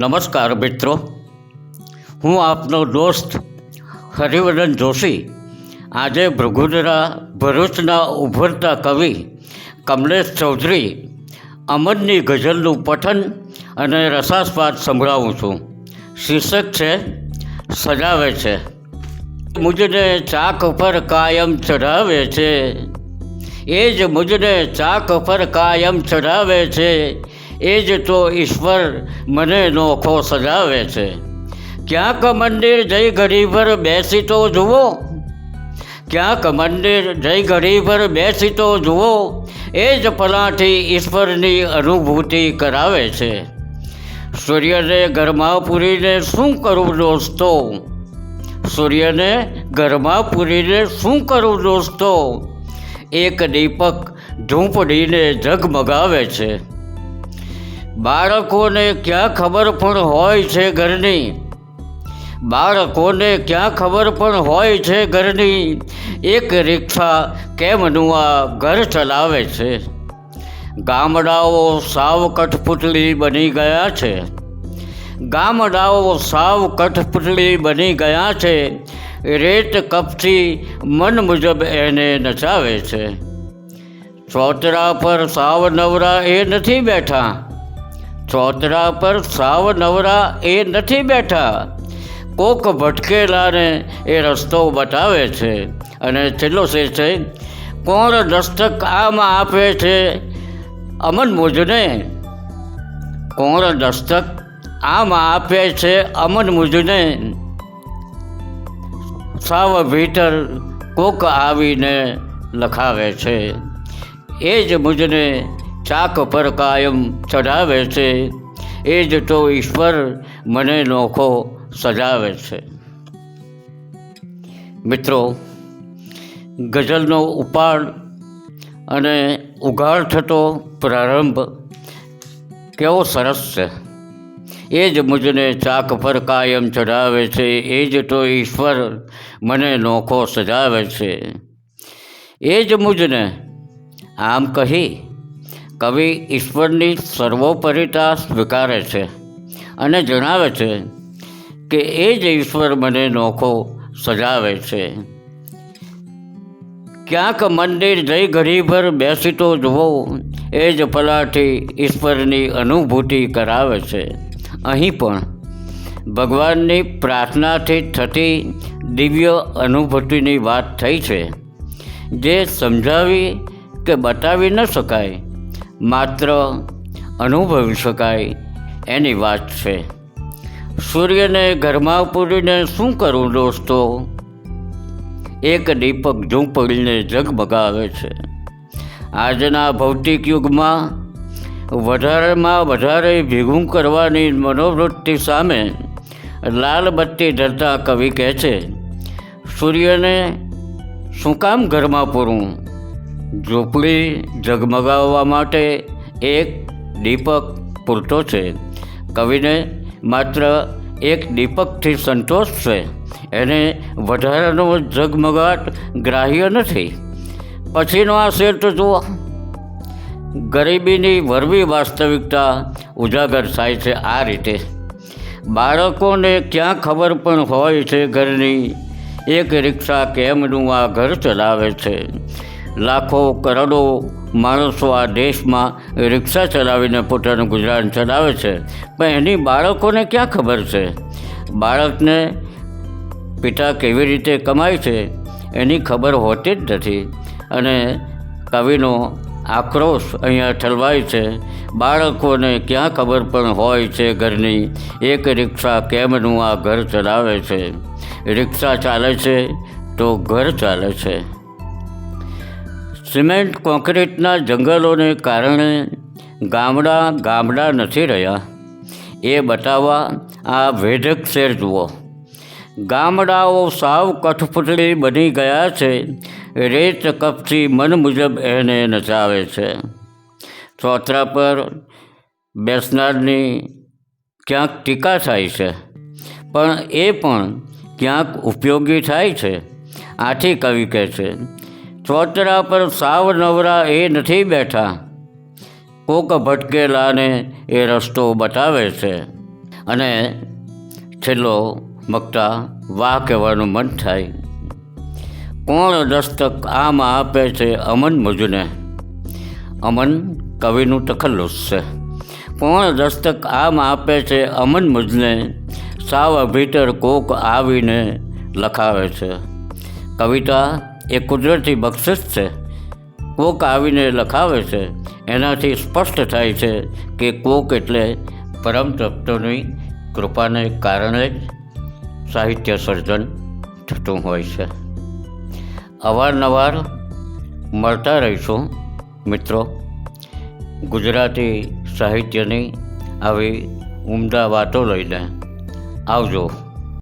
નમસ્કાર મિત્રો. હું આપનો દોસ્ત હરિવર્ધન જોશી. આજે ભૃગુદરા ભરૂચના ઉભરતા કવિ કમલેશ ચૌધરી અમનની ગઝલનું પઠન અને રસાસ્વાદ સંભળાવું છું. શીર્ષક છે, સજાવે છે. મુજને ચાક પર કાયમ ચઢાવે છે. એ જ મુજને ચાક પર કાયમ ચઢાવે છે. એ જ તો ઈશ્વર મને નોખો સજાવે છે. ક્યાંક મંદિર જઈ ઘડી પર બેસી તો જુઓ. ક્યાંક મંદિર જઈ ઘડી પર બેસી તો જુઓ. એ જ પલાઠી ઈશ્વરની અનુભૂતિ કરાવે છે. સૂર્યને ઘરમાં પૂરીને શું કરું દોસ્તો? સૂર્યને ઘરમાં પૂરીને શું કરું દોસ્તો? એક દીપક ઝૂંપડીને ઝગમગાવે છે. બાળકોને ક્યાં ખબર પણ હોય છે ઘરની? બાળકોને ક્યાં ખબર પણ હોય છે ઘરની? એક રિક્ષા કેમનું આ ઘર ચલાવે છે? ગામડાઓ સાવ કઠપુતળી બની ગયા છે. ગામડાઓ સાવ કઠપુતળી બની ગયા છે. રેત કપથી મન મુજબ એને નચાવે છે. ચોતરા પર સાવ નવરા એ નથી બેઠા. ચોતરા પર સાવ નવરા એ નથી બેઠા. કોક ભટકેલાને એ રસ્તો બતાવે છે. અને છેલ્લો છે છે, કોણ દસ્તક આમાં આપે છે? અમન મુજને, કોણ દસ્તક આમાં આપે છે? અમન મુજને, સાવ ભીતર કોક આવીને લખાવે છે. એ જ મુજને ચાક પર કાયમ ચઢાવે છે. એ જ તો ઈશ્વર મને નોખો સજાવે છે. મિત્રો, ગઝલનો ઉપાડ અને ઉઘાડ થતો પ્રારંભ કેવો સરસ છે. એ જ મુજને ચાક પર કાયમ ચઢાવે છે. એ જ તો ઈશ્વર મને નોખો સજાવે છે. એ જ મુજને આમ કહી કવિ ઈશ્વરની સર્વોપરિતા સ્વીકારે છે અને જણાવે છે કે એ જ ઈશ્વર મને નોખો સજાવે છે. ક્યાંક મંદિર જઈ ઘડીભર બેસી તો જુઓ, એ જ પલાઠી ઈશ્વરની અનુભૂતિ કરાવે છે. અહીં પણ ભગવાનની પ્રાર્થનાથી થતી દિવ્ય અનુભૂતિની વાત થઈ છે. જે સમજાવી કે બતાવી ન શકાય માત્ર અનુભવી શકાય એની વાત છે. સૂર્યને ઘરમાં પૂરીને શું કરવું દોસ્તો? એક દીપક ઝૂંપડીને ઝગમગાવે છે. આજના ભૌતિક યુગમાં વધારેમાં વધારે ભેગું કરવાની મનોવૃત્તિ સામે લાલ બત્તી ધરતા કવિ કહે છે, સૂર્યને શું કામ ઘરમાં પૂરું? ઝૂંપડી ઝગમગાવવા માટે એક દીપક પૂરતો છે. કવિને માત્ર એક દીપકથી સંતોષ છે. એને વધારાનો ઝગમગાટ ગ્રાહ્ય નથી. પછીનો આ શેર તો જુઓ. ગરીબીની વરવી વાસ્તવિકતા ઉજાગર થાય છે આ રીતે. બાળકોને ક્યાં ખબર પણ હોય છે ઘરની. એક રિક્ષા કેમનું આ ઘર ચલાવે છે? લાખો કરોડો માણસો આ દેશમાં રિક્ષા ચલાવીને પોતાનું ગુજરાન ચલાવે છે. પણ એની બાળકોને ક્યાં ખબર છે? બાળકને પિતા કેવી રીતે કમાય છે? એની ખબર હોતી જ નથી. અને કવિનો આક્રોશ અહીંયા ઠલવાય છે. બાળકોને ક્યાં ખબર પણ હોય છે ઘરની એક રિક્ષા કેમનું આ ઘર ચલાવે છે? રિક્ષા ચાલે છે તો ઘર ચાલે છે. સિમેન્ટ કોન્ક્રીટના જંગલોને કારણે ગામડા ગામડા નથી રહ્યા. એ બતાવવા આ વેધક શેર જુઓ. ગામડાઓ સાવ કઠપુતળી બની ગયા છે. રેત કપથી મન મુજબ એને નચાવે છે. ચોતરા પર બેસનારની ક્યાંક ટીકા થાય છે. પણ એ પણ ક્યાંક ઉપયોગી થાય છે. આથી કવિ કહે છે ચોતરા પર સાવ નવરા એ નથી બેઠા. કોક ભટકેલાને એ રસ્તો બતાવે છે. અને છેલ્લો મકતા વાહ કહેવાનું મન થાય. કોણ દસ્તક આમ આપે છે અમન મુજને? અમન કવિનું તખલ્લુસ છે. કોણ દસ્તક આમ આપે છે અમન મુજને? સાવ ભીતર કોક આવીને લખાવે છે. કવિતા એ કુદરતી બક્ષિસ છે. કોક આવીને લખાવે છે, એનાથી સ્પષ્ટ થાય છે કે કોક એટલે પરમ તત્વની કૃપાને કારણે જ સાહિત્ય સર્જન થતું હોય છે. અવારનવાર મળતા રહીશું મિત્રો. ગુજરાતી સાહિત્યની આવી ઉમદા વાતો લઈને આવજો.